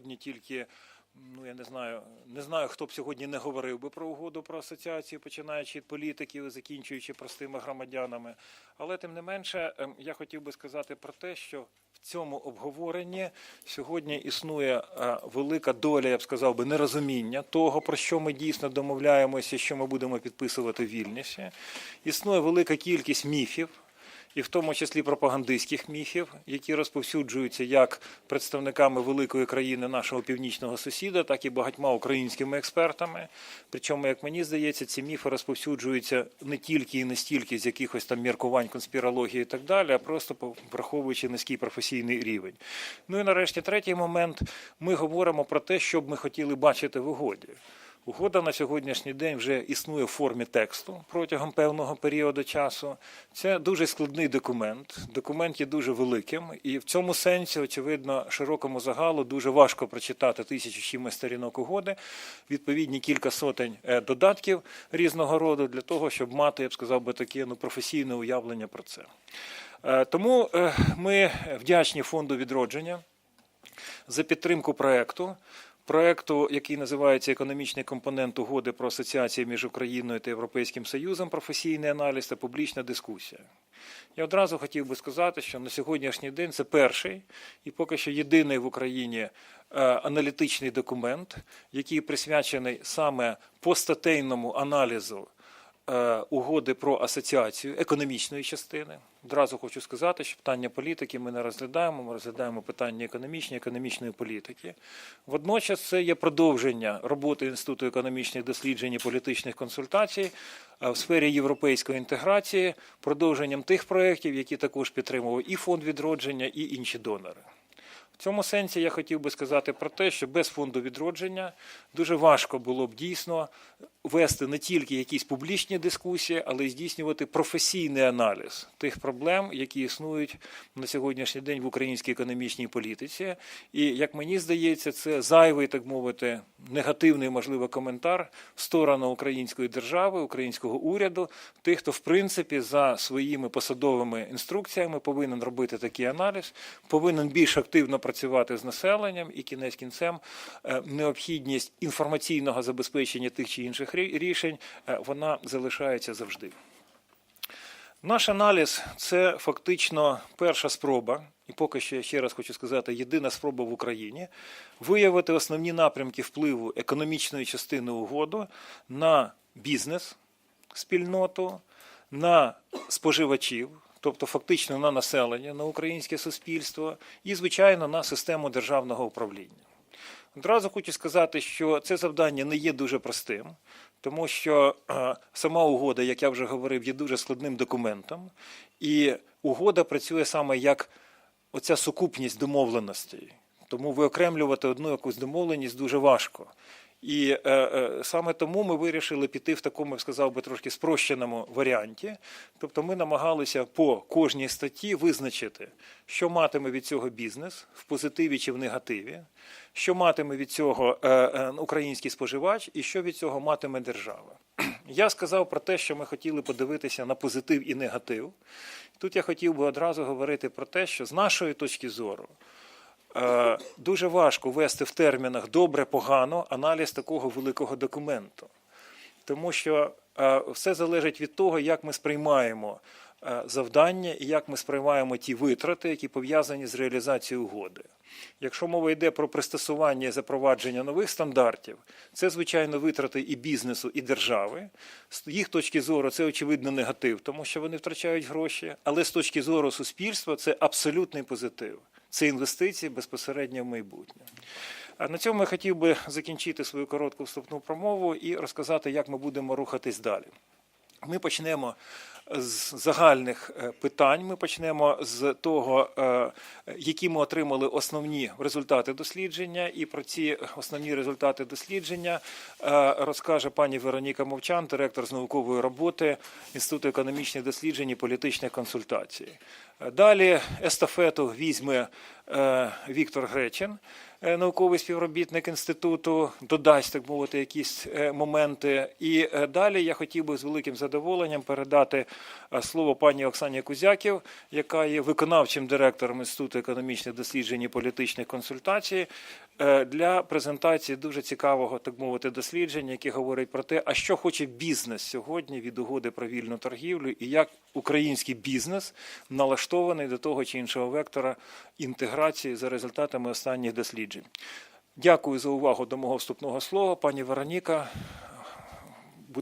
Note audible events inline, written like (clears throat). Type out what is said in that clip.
сьогодні тільки. Ну, я не знаю, не знаю, хто б сьогодні не говорив би про угоду про асоціацію, починаючи від політиків закінчуючи простими громадянами. Але тим не менше, ем, я хотів би сказати про те, що в цьому обговоренні сьогодні існує е, велика доля, я б сказав би, нерозуміння того, про що ми дійсно домовляємося, що ми будемо підписувати в Вільнюсі. Існує велика кількість міфів і в тому числі пропагандистських міфів, які розповсюджуються як представниками великої країни нашого північного сусіда, так і багатьма українськими експертами. Причому, як мені здається, ці міфи розповсюджуються не тільки і не стільки з якихось там міркувань, конспірології і так далі, а просто враховуючи низький професійний рівень. Ну і нарешті третій момент. Ми говоримо про те, що б ми хотіли бачити в угоді. Угода на сьогоднішній день вже існує в формі тексту протягом певного періоду часу. Це дуже складний документ. Документ є дуже великим, і в цьому сенсі, очевидно, широкому загалу дуже важко прочитати тисячу чимось сторінок угоди, відповідні кілька сотень е, додатків різного роду для того, щоб мати, я б сказав би, таке ну, професійне уявлення про це. Е, Тому е, ми вдячні фонду відродження за підтримку проекту. Проекту, який називається економічний компонент угоди про асоціацію між Україною та Європейським Союзом, професійний аналіз та публічна дискусія. Я одразу хотів би сказати, що на сьогоднішній день це перший і поки що єдиний в Україні е, аналітичний документ, який присвячений саме постатейному аналізу угоди про асоціацію економічної частини. Одразу хочу сказати, що питання політики ми не розглядаємо, ми розглядаємо питання економічні, економічної політики. Водночас це є продовження роботи Інституту економічних досліджень і політичних консультацій е, в сфері європейської інтеграції, продовженням тих проєктів, які також підтримував і фонд відродження, і інші донори. В цьому сенсі я хотів би сказати про те, що без фонду відродження дуже важко було б дійсно вести не тільки якісь публічні дискусії, але й здійснювати професійний аналіз тих проблем, які існують на сьогоднішній день в українській економічній політиці. І як мені здається, це зайвий, так мовити, негативний, можливо, коментар в сторону української держави, українського уряду, тих, хто в принципі за своїми посадовими інструкціями повинен робити такий аналіз, повинен більш активно працювати з населенням і кінець кінцем е, необхідність інформаційного забезпечення тих чи інших рішень е, вона залишається завжди. Наш аналіз це фактично перша спроба, і поки що я ще раз хочу сказати, єдина спроба в Україні виявити основні напрямки впливу економічної частини угоду на бізнес, спільноту, на споживачів, тобто фактично на населення, на українське суспільство, і, звичайно, на систему державного управління. Одразу хочу сказати, що це завдання не є дуже простим, тому що е, сама угода, як я вже говорив, є дуже складним документом, і угода працює саме як оця сукупність домовленостей. Тому виокремлювати одну якусь домовленість дуже важко. І е, е, саме тому ми вирішили піти в такому, я сказав би, трошки спрощеному варіанті. Тобто ми намагалися по кожній статті визначити, що матиме від цього бізнес в позитиві чи в негативі, що матиме від цього е, е, український споживач, і що від цього матиме держава. (clears throat) Я сказав про те, що ми хотіли подивитися на позитив і негатив. Тут я хотів би одразу говорити про те, що з нашої точки зору. Е, Дуже важко вести в термінах добре, погано аналіз такого великого документу, тому що е, все залежить від того, як ми сприймаємо е, завдання і як ми сприймаємо ті витрати, які пов'язані з реалізацією угоди. Якщо мова йде про пристосування і запровадження нових стандартів, це звичайно витрати і бізнесу, і держави. З їх точки зору це очевидно негатив, тому що вони втрачають гроші. Але з точки зору суспільства це абсолютний позитив. Це інвестиції безпосередньо в майбутнє. На цьому я хотів би закінчити свою коротку вступну промову і розказати, як ми будемо рухатись далі. Ми почнемо з загальних е, питань. Ми почнемо з того, е, які ми отримали основні результати дослідження, і про ці основні результати дослідження е, розкаже пані Вероніка Мовчан, директор з наукової роботи Інституту економічних досліджень і політичних консультацій. Далі естафету візьме е, Віктор Гречин, е, науковий співробітник інституту, додасть, так мовити, якісь е, моменти. І далі я хотів би з великим задоволенням передати слово пані Оксані Кузяків, яка є виконавчим директором Інституту економічних досліджень і політичних консультацій, для презентації дуже цікавого, так мовити, дослідження, яке говорить про те, а що хоче бізнес сьогодні від угоди про вільну торгівлю, і як український бізнес налаштований до того чи іншого вектора інтеграції за результатами останніх досліджень. Дякую за увагу до мого вступного слова. Пані Вероніка,